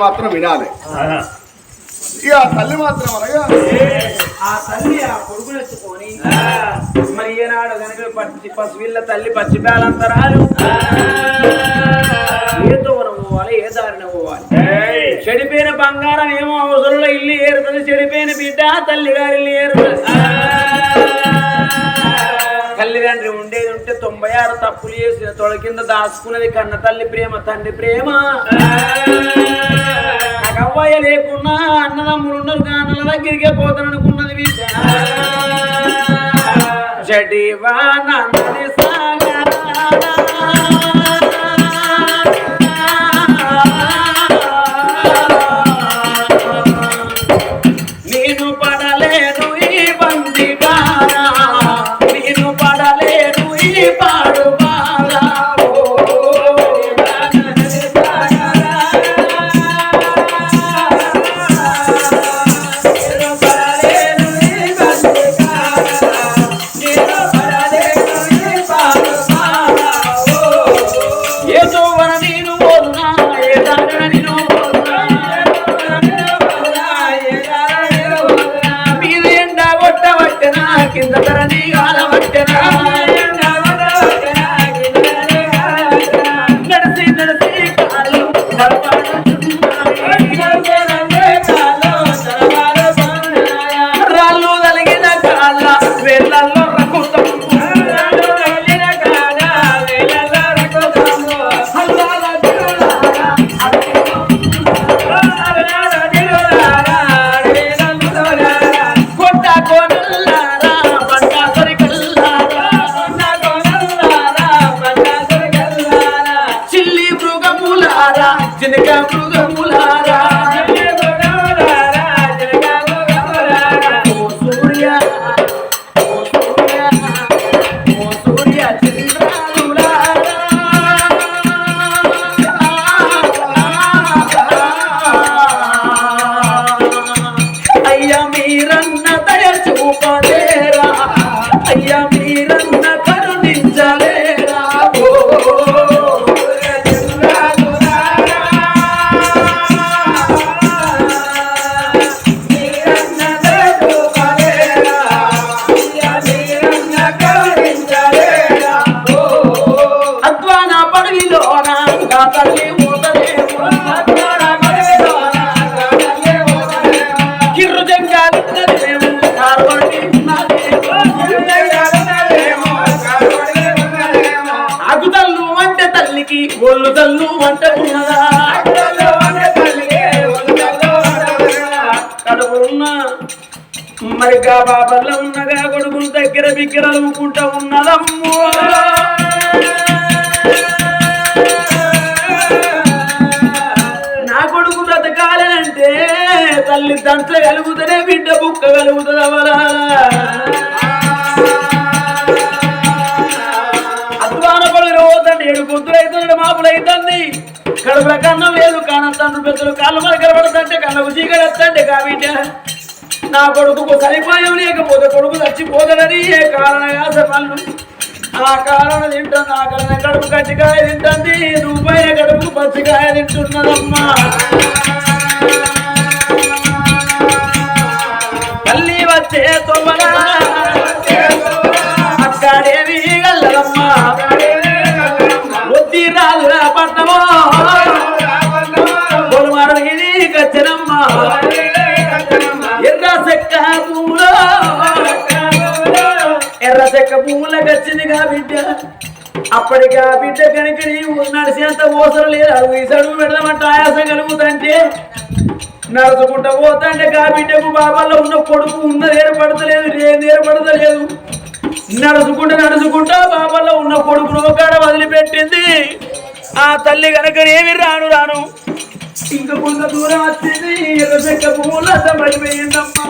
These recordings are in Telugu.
మాత్రం వినాలి. ఇక ఆ తల్లి మాత్రం అనగా ఆ తల్లి ఆ కొడుకును ఎత్తుకొని మరి ఏనాడు కనుక పచ్చి పసిపిల్ల తల్లి పచ్చి పేలంతరాలు ఏ దూరం పోవాలి ఏ దారిన పోవాలి? చెడిపోయిన బంగారం ఏమో అవసరంలో ఇల్లు ఏరుతుంది చెడిపోయిన బిడ్డ తల్లి గారి ఇల్లు ఏరుతుంది తల్లిదండ్రి ఉండేది ఉంటే తొంభై ఆరు తప్పులు చేసిన తొడ కింద దాచుకున్నది కన్న తల్లి ప్రేమ తండ్రి ప్రేమ. నాకు లేకున్నా అన్నదమ్ములు ఉన్నారు కాన్నల దగ్గరికే పోతాను అనుకున్నది బిడ్డ జడివా నందని చినక మృగములారా కొడుకుల దగ్గర ఉన్నదమ్మో. నా కొడుకు బ్రతకాలనంటే తల్లి దంట్ల కలుగుతనే బిడ్డ బుక్క కలుగుతుంది అద్వాన పడి రోజండి ఏడు పొద్దులు కడుపుల కన్నం లేదు కానంతండ్రు పెద్దలు కాళ్ళు మన కనబడుతుంటే కళ్ళకు చీకటి వస్తుంటే కాబిడ్డ నా కొడుకు సరిపాయం లేకపోతే కొడుకు చచ్చిపోతాడని ఏ కారణయాస పనులు ఆ కారణ తింటుంది ఆ కారణ కడుపు కచ్చికాయ తింటుంది. రూపాయ కడుపు పచ్చికాయ తింటున్నదమ్మా. తల్లి వచ్చే తొమ్మలా చెక్క పూలకు వచ్చిందిగా బిడ్డ. అప్పటికి ఆ బిడ్డ కనుక నీవు నడిచేంత ఓసరం లేదు? అడుగు ఈ సడుగు పెడదామంటే ఆయాసం కలుగుతుంటే? నడుచుకుంటా పోతాంటే గా బిడ్డకు బాబాలో ఉన్న కొడుకు ఉన్నది ఏర్పడతలేదు ఏది ఏర్పడతలేదు నడుచుకుంటా నడుచుకుంటా బాబాలో ఉన్న కొడుకును ఒకడ వదిలిపెట్టింది. ఆ తల్లి కనుక ఏమి రాను రాను. ఇంకా కొంత దూరం వచ్చింది. ఎర్ర చెక్క పూల పడిపోయిందమ్మా.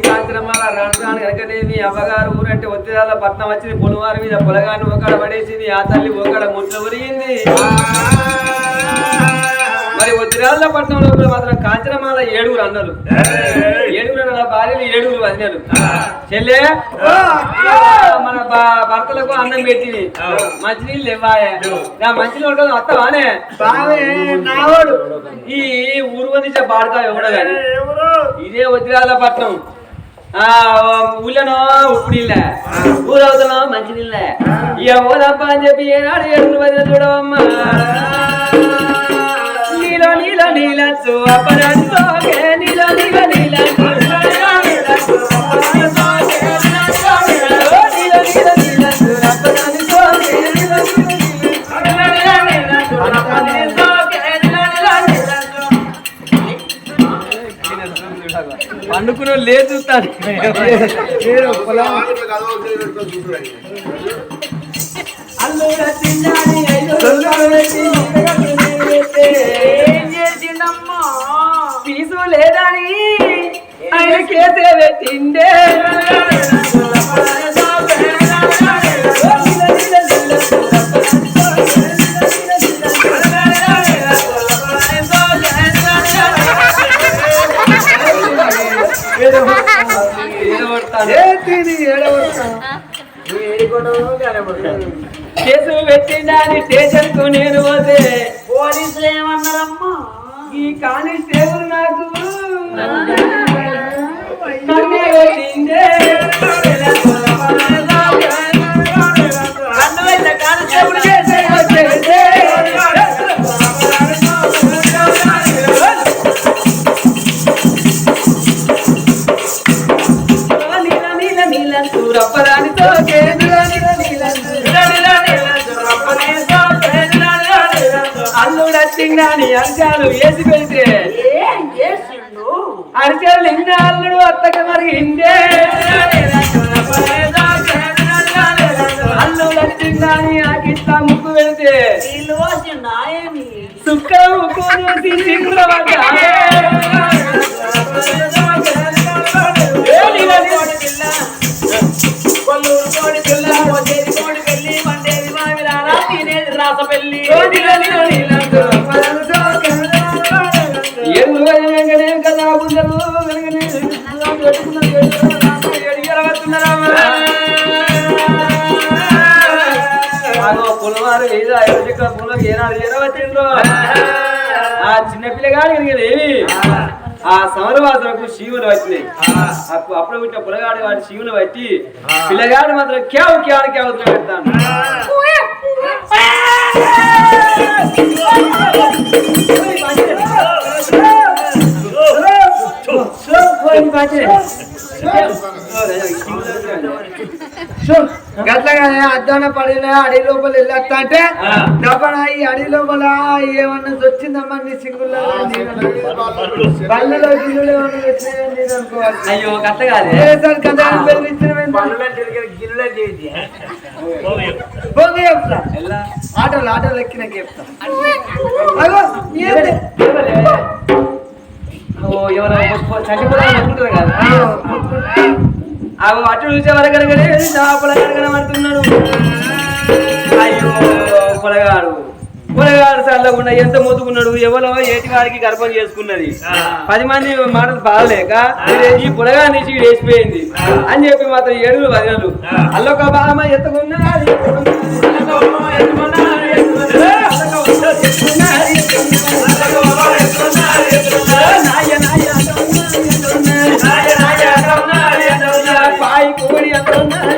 ఆ తల్లి కాంచనమ్మ రాను రాను కనుకనే మీ అవ్వగారు ఊరంటే ఒత్తిదాల పట్నం వచ్చింది పొలవారి మీద పొలగాన్ని ఒకడ పడేసింది ఆ తల్లి ఒకడ ముట్లు ఉరిగింది మరి వజ్రాల పట్టణంలో కూడా మాత్రం కాంచనమాల ఏడుగురు అన్నారు ఏడుగురు అన్న భార్యలు ఏడుగురు వదినారు చెల్లె మన భర్తలకు అన్నం పెట్టి మంచినీళ్ళు ఇవ్వాయే నా మంచినీళ్ళు బావే నావాడు ఈ ఊరు వందించే బాడకా ఎవడో కానీ ఇదే వజ్రాల పట్నం. ఊళ్ళనో ఉప్పు నీళ్ళే ఊరవుతున్నా మంచి నీళ్ళే ఇక పోదప్ప అని చెప్పి ఏనాడు ఏడు వదిన చూడవమ్మా. నీలో నీలో నీలచ్చు అపరంతోగే నీలో నీలో పండుకున్న లేదు చూస్తాను. ఏం చేసిండమ్మా? ఆయన కేసే పెట్టిండే పెట్టిండని నీల నీల కొల్లూరు కోడి పిల్ల వచ్చేది కోడి పెళ్ళి పండేది మామిడారా తినేది రాస వెంగనే కదా వెంగనే పెట్టుకున్నారు పులవారు ఏదో ఏనాడు ఆ చిన్న పిల్లగాడు ఏమి? ఆ సమరవాసులకు శివులు వచ్చినాయి అప్పు- అప్పుడు పుట్టిన పులగాడు వాడి శివులు పట్టి. పిల్లగాడు మాత్రం క్యావు క్యావు క్యావు పెడతాను గట్లగానే అద్దాన పడిన అడవి లోపల వెళ్ళొస్తా అంటే. డబ్బన ఈ అడవి లోపల? ఏమన్నా వచ్చిందమ్మా నీ సింగుల్లో? గిల్లులు ఏమన్నా అనుకోవాలి అయ్యో కాదే. కదా చెప్తా. ఆటోలు ఆటోలు ఎక్కినాక చెప్తా. కదా. అవి అటు చూసే వరకు కనుకనే చేపల కనుక పడుతున్నాడు అయ్యో పొలగాడు. పొలగాడు చల్లకుండా ఎంత మొత్తుకున్నాడు ఎవరో ఏటి వారికి గర్భం చేసుకున్నది. పది మంది మాటలు బాగలేక ఈ పొలగా నుంచి వేసిపోయింది. అని చెప్పి మాత్రం ఏడుగురు వదినలు అల్లొక బామ ఎత్తుకున్నది నాయ నాయ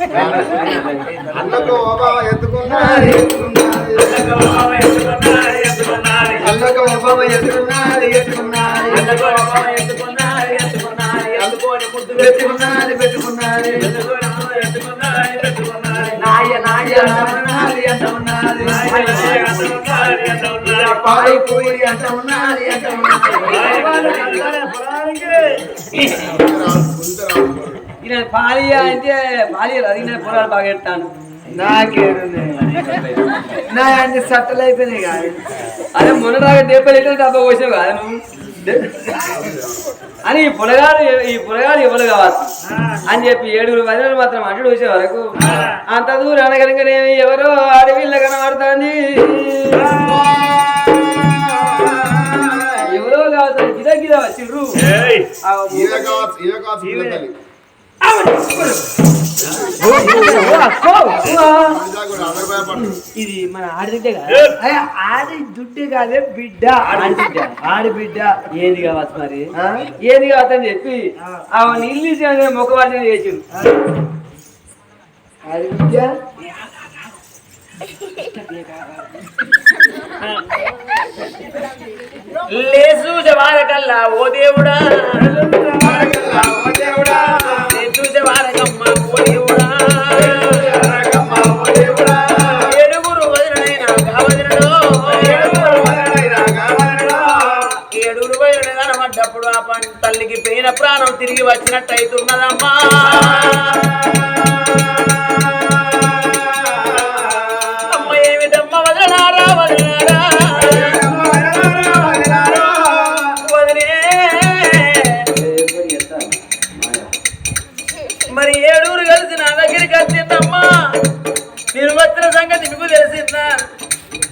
నీకు నొప్పి. ఎత్తిన అత్తలేడు కానీ నువ్వు నన్ను అన్నకు బాబా ఎత్తుకున్నది అన్నకు బాబా ఎత్తుకున్నది ఎత్తుకున్నది పెట్టుకున్నది పెట్టుకున్నది నాయ నాయ ఎంత ఉన్నది ఉన్నది పూరి ఉన్నది ఈయన పాలియా అంటే పాలియలు అది నేను పొలాలు బాగా ఎడతాను నాకేడు నా అన్ని సట్టలు అయిపోయినాయి కాదు. అదే మొన్న దాకా డెబ్బై పోసావు కదా నువ్వు? అని ఈ పులగాడు ఈ పులగాడు ఎవరు కావచ్చు అని చెప్పి ఏడుగురు పదివేలు మాత్రం అటు వచ్చే వరకు అంత దూరం అనగనగానేమి ఎవరో అడవిల్ల కనబడుతుంది. ఎవరో కావచ్చు గిద గిద చిర్రు ఇది మన ఆడితే కదా. ఆడి దుడ్డి కాదే బిడ్డ. ఆడిబిడ్డ. ఆడి బిడ్డ ఏంది కావచ్చు మరి? ఏంది కావచ్చు అని చెప్పి ఆ. నీళ్ళు తీసి మొక్కవాడిని చేసిండు. ఆడి బిడ్డ లేసు జవారకల్లా ఓ దేవుడా.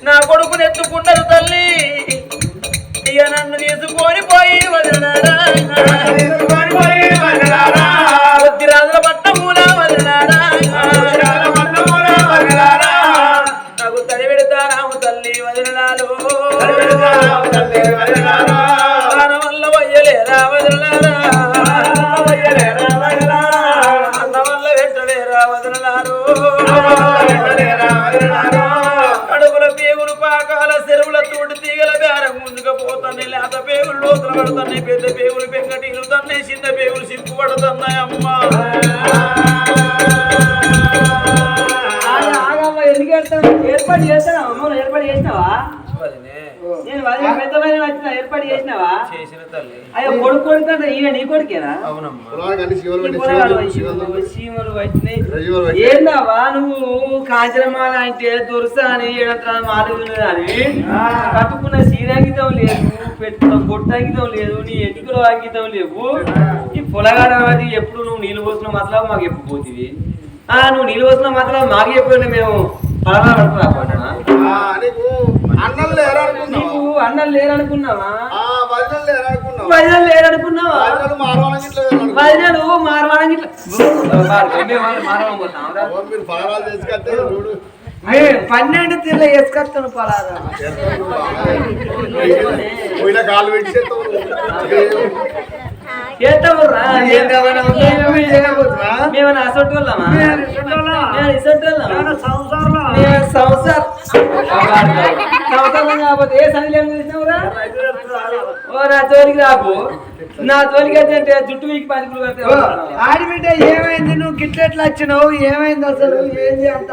నా కొడుకుని ఎత్తుకున్నారు తల్లి. ఇక నన్ను తీసుకొని పోయి వదిలినారా లేత పేగులు పెద్ద పేగులు పెంకటీలు తన్నాయి చిన్న పేగులు సిప్పు అమ్మా. ఎందుకు ఏర్పాటు చేస్తావా అమ్మ ఏర్పాటు చేసినావా వదినే, నేను వదిలి వచ్చిన ఏర్పాటు చేసినావా? చేసిన తల్లి. అయ్యో కొడుకు కొడుకు అంటే ఈయన నీ కొడుకేనా? అవునమ్మా. ఏందవ్వా నువ్వు? కాంచనమాల అంటే దుర్స అని ఏడంతా మాలు అని కట్టుకున్న సీరాంగితం లేదు పెట్టుకున్న బొట్టంగితం లేదు నీ ఎటుకుల అంకితం లేవు? ఈ పొలగాడ అది ఎప్పుడు నువ్వు నీళ్ళు పోసిన మతలా మాకు ఎప్పుడు పోతివి ఆ నువ్వు నీళ్ళు పోసిన మతలా మాకు చెప్పండి మేము పలానా పడుతున్నా ఆ, నీకు అన్నం లేరు అనుకున్నావా నీకు అన్నం లేరనుకున్నావా? ఆ, వదినలు లేరనుకున్నావా? వదినలు మారవాళ్ళకి ఇట్లా లేరు అనుకున్నావా? వదినలు మారవాడానికి ఇట్లా మేము మారవం పోతాం ఓ, మీరు పగరాలు చేసుకొస్తే చూడు. మే పన్నెండు తీర్ల వేసుకొస్తాను కాలు పెట్టి చేయకపోతున్నా? మేమన్నా అసొట్టు వాళ్ళమా సంసార్. సంసారం కాకపోతే ఏ సని లేని చూసినావురా? ఓ నా తోలికి రాకు. నా తోలికి అయితే అంటే జుట్టు మీకు పది ఆడిబిడ్డ ఏమైంది? నువ్వు గిట్లెట్లా వచ్చినావు? ఏమైంది అసలు? ఏంది అంత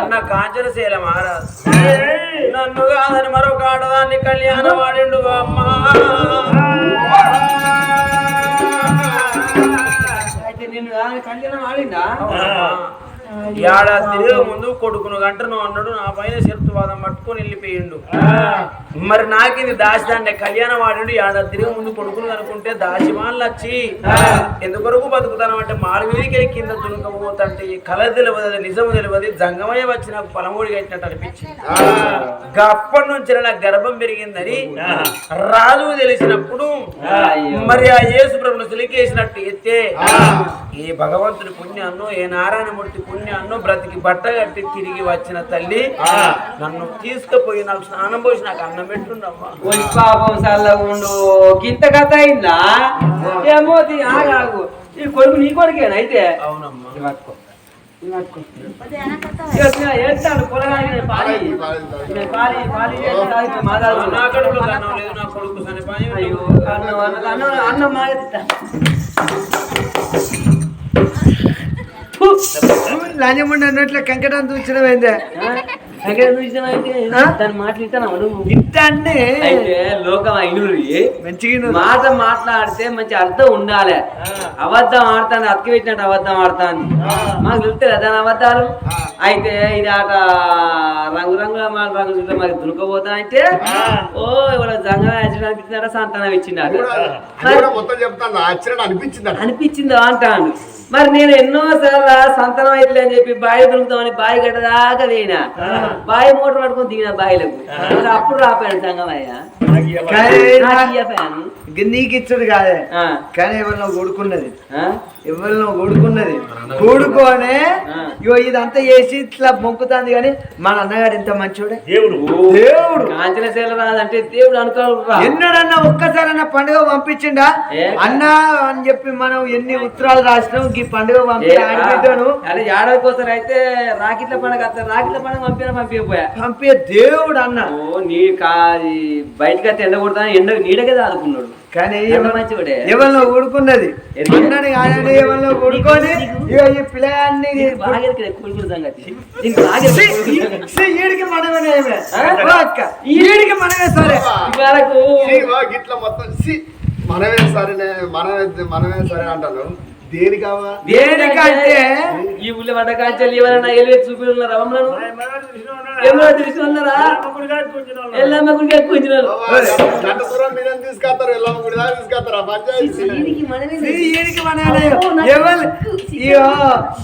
అన్న కాంచనశీల మహారాజ్. నన్ను కాదని మరొక ఆడదాన్ని కళ్యాణ వాడిండు అమ్మా. అయితే నిన్ను కళ్యాణం ఆడిందా ఏడాది తిరిగే ముందు కొడుకును గంటను అన్నాడు నా పైన శరత్వాదం పట్టుకొని వెళ్ళిపోయిండు. మరి నాకిది దాచిదాన్ని కళ్యాణ వాడిండు ఏడాది తిరిగే ముందు కొడుకును కనుకుంటే దాచి వాళ్ళు వచ్చి ఎందుకొరకు బతుకుతాను అంటే మాడవీడికి కింద తునుకపోతుంటే ఈ కళ తెలియదు నిజం తెలియదు జంగమయ్య వచ్చి నాకు పలమూడి కట్టినట్టు అనిపించింది అప్పటి నుంచి నాకు గర్భం పెరిగిందని రాజు తెలిసినప్పుడు. మరి ఆ యేసు ప్రభును సిలికేసినట్టు ఎత్తే ఏ భగవంతుడి పుణ్యాన్నో ఏ నారాయణమూర్తి పుణ్యాన్నో బ్రతికి బట్ట కట్టి తిరిగి వచ్చిన తల్లి నన్ను తీసుకుపోయి నాకు స్నానం పోసి నాకు అన్నం పెట్టుండమ్మా గింత కథ అయిందా? ఏమో. ఈ కొడుకు నీ కొడుకేనా అయితే? అవునమ్మా. అన్నం అన్నం అన్నం అన్నం మాగెత్తా ఫు. లంజముండి అన్నట్లు కంకటం చూసినమైందే అంటే అయితే లోకం మాట మాట్లాడితే మంచి అర్థం ఉండాలి. అబద్ధం ఆడతాను అతికి పెట్టినట్టు అబద్ధం ఆడతాను మాకు తెలుస్తుంది దాని అబద్ధాలు? అయితే ఇది ఆట రంగు రంగుల మా రంగు చూస్తే మరి దునుకోపోతా అంటే ఓ ఇవాళ జంగం యాక్సిడెంట్ అనిపించిందట సంతానం ఇచ్చిందట. అది కూడా మొత్తం చెప్తాను ఆశ్చర్యం అనిపించింది అనిపించిందా అంటాను మరి నేను ఎన్నో సార్లు సంతానం అయితే అని చెప్పి బావి దొరుకుతామని బావి గడ్డ దాకా పోయినా బావి మోటార్ పట్టుకొని దిగిన బావిలకు అప్పుడు రాపాను సంగమయ్య. నాకు ఇచ్చుడు కాదే. ఆ, కానీ ఎవరినో కొడుకున్నది. ఆ, ఎవరినో కొడుకున్నది కూడుకోనే. ఇగో ఇదంతా చేసి ఇట్లా మొక్కుతాంది కానీ మన అన్నగారు ఎంత మంచోడే. దేవుడు. దేవుడు. కాంచన సేల రాదంటే దేవుడు అనుకోవాలి ఎన్నడన్నా ఒక్కసారన్నా పండుగ పంపించిండా? అన్న అని చెప్పి మనం ఎన్ని ఉత్తరాలు రాసినాం ఈ పండుగ పంపి ఆడిబిడ్డను అరే ఏడాది కోసం అయితే రాకెట్ల పండుగ వస్తే రాకెట్ల పండుగ పంపిన పంపించపోయా పంపే దేవుడు అన్న. ఓ నీ బయటకి అయితే ఎండ కొడతా ఎండ నీడకే దాదుకున్నాడు. కానీ. ఎవరిలో ఊడుకున్నది ఎవరిలో ఊడుకొని ఈ పిల్లగాన్ని ఈడికి మనమే ఆ? అక్క. ఈడికి మనమే సరే. ఇవరకు గిట్ల మొత్తం సి మనమే సరే మనమే మనమే సరే అంటాను. దేనికంటే ఈ ఊళ్ళో వంట కాంచెలు ఎవరైనా ఎలివేట్ చూపి ఉన్నారా రమణను తెలిసి ఉన్నారా ఎల్లమ్మ గుడికి ఎక్కువ తీసుకొస్తారు గుడి దాకా తీసుకొస్తారు పంచాయతీ.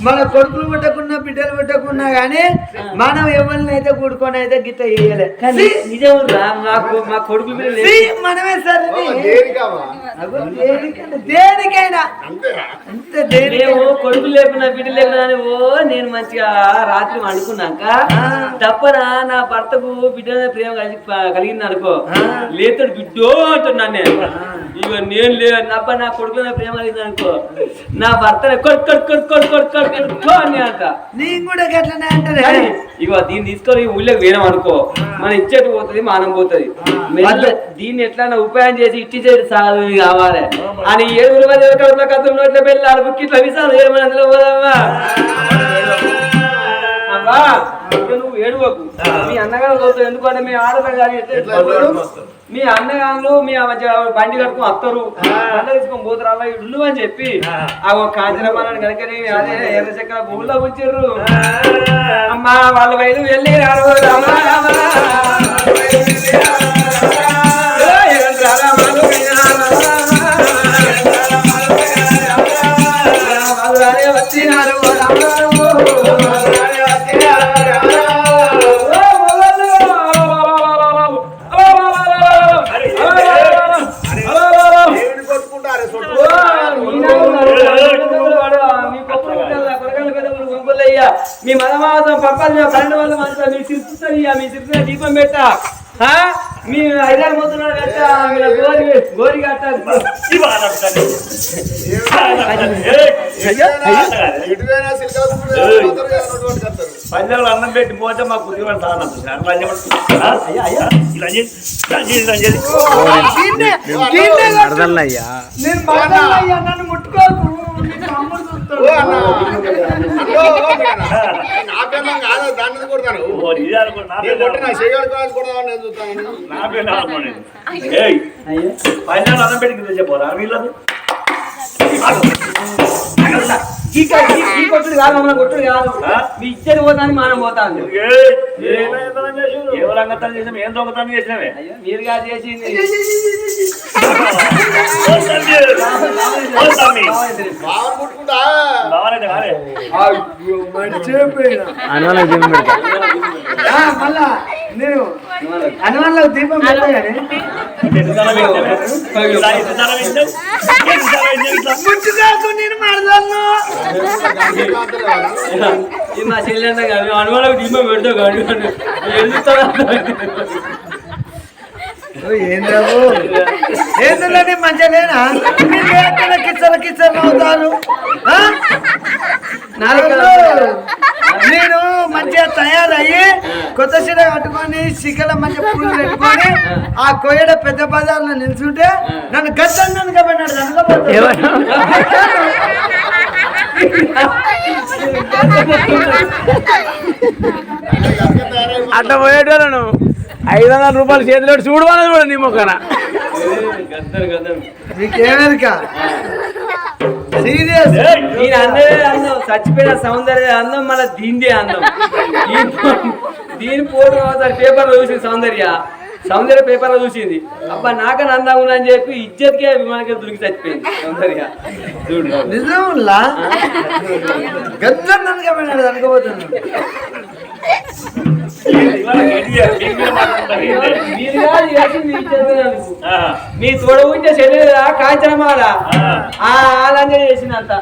మన కొడుకులు పుట్టకున్నా బిడ్డలు పుట్టకున్నా గానీ మనం ఎవరిని అయితే కూడుకొని అయితే గిట్ట కానీ నిజం మాకు మా మనమే సరే దేనికైనా దేనికైనా. అంత దేనికి మేము కొడుకు లేపిన బిడ్డ లేపిన అని ఓ నేను మంచిగా రాత్రి వండుకున్నాక తప్పన నా భర్తకు బిడ్డ ప్రేమ కలిగి కలిగింది అనుకో లేతాడు బిడ్డో అంటున్నాను నేను. ఇక నేను లే నప్ప నా కొడుకు ప్రేమ కలిగింది అనుకో నా భర్త కొడు కొడు కొడు కొడు కొడు కొడు కొడుకో అని అంట. నీకు కూడా గట్లనే అంటారే ఇగో దీన్ని తీసుకొని ఊళ్ళోకి వేయడం అనుకో మన ఇచ్చేటి పోతుంది మానం పోతుంది. దీన్ని ఎట్లా ఉపాయం చేసి ఇచ్చి చేసి సాగు కావాలి. అని ఏడుగురు మంది కథలు నోట్ల పెళ్ళి అడుగు ఇట్లా విసాలు ఏడు అందులో పోదామా అమ్మా ఇక నువ్వు ఏడువకు మీ అన్నగారు ఎందుకంటే మీ ఎత్తుకోరు? మీ అన్నగారు మీ బండి కట్టుకుని వస్తారు బండి తీసుకొని పోతారు అలా ఇల్లు అని చెప్పి ఆ ఒక కాంచనమాలని కనుకని అదే ఎర్ర చక్కెర భూమిలో ఉంచారు అమ్మా వాళ్ళ వైపు వెళ్ళి రారు రామ రామ, వచ్చినారు రామ పప్పాలు మీ ఫ్రెండ్ వల్ల మంచిగా మీ దీపం పెట్ట ఆ? మీ ఐదారు మొత్తున్నాడు పెట్ట గోరి గోరి పంజాబ్ అన్నం పెట్టి పోతే మా కుదిరి వాళ్ళు సాధన చూసారు ఇలా చేసి ఇలా చేసి ఇలా చేసి గిన్నె, గిన్నె కొట్టు. నేను ముట్టుకోకు. ఓ అన్న. అన్నో, ఓ మీ అన్న. నా పిల్లం కాదు దాని మీద కొడతాను ఓ, ఇది అనుకో, నా నేను పేరు కొట్టి నా చేయగలి కొడదామని నేను చూస్తాను. నా పేరు అనుకోండి ఏయ్ పంజాబ్ అన్నం పెట్టి కింద చెప్పరా వీళ్ళది? ఈ కొట్టుడు కాదు మమ్మల్ని కొట్టుడు కాదు. మీ ఇద్దరు పోతాను మనం పోతాను ఏయ్, ఏ రంగతనం చేసినాం ఏం దొంగతనం చేసినావే అయ్యో మీరు కాదు చేసింది. మళ్ళా నేను హనుమాన్లో దీపం పెట్టగానే ఈ మా చెల్లెన్న కాదు అనుమానం దీపం పెడతావు కాదు ఎందుకు ఏంద్రావు ఏంద్రని మంచిగా లేనా? కిచ్చర కిచ్చర అవుతారు ఆ? నేను మంచిగా తయారయ్యి కొత్త చీర కట్టుకొని శిఖల మంచిగా పూలు పెట్టుకొని ఆ. కొయ్యడ పెద్ద బజార్లో నిల్చుంటే నన్ను గద్దన్నాను కాబట్టి అట్లా పోయేటోళ్ళను ఐదు వందల రూపాయలు చేతిలో చూడమని కూడా నీ మొక్కన. గద్దరు గద్దరు నీకేమెరక సీరియస్. నేను అందరే అందం చచ్చిపోయిన సౌందర్య అందం మళ్ళీ దీందే అందం దీని- పోరు ఒకసారి పేపర్లో చూసింది సౌందర్య. సౌందర్య పేపర్లో చూసింది. అబ్బా నాకని అందంగా ఉన్నా అని చెప్పి ఇజ్జత్కే విమానకే దొరికి చచ్చిపోయింది సౌందర్య. చూడు. నిజంలా ననకపోయినాడు మీ తోడ ఉంటే కాంచనమాల. ఆ. ఆ లంజ చేసిందంత